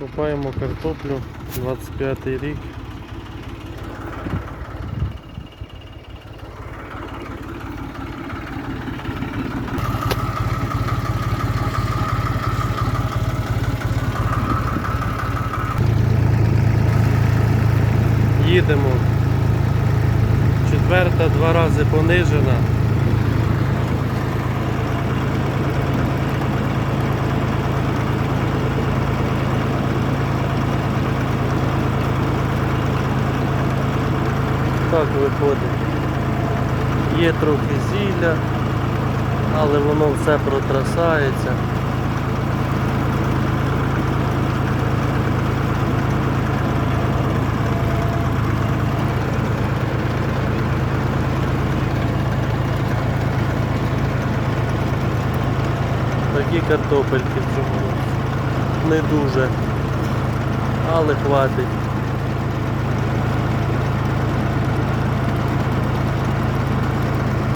Копаємо картоплю 25 рік. Їдемо. Четверта два рази понижена. Так виходить. Є трохи зілля, але воно все протрасається. Такі картопельки в цьому. Не дуже, але хватить.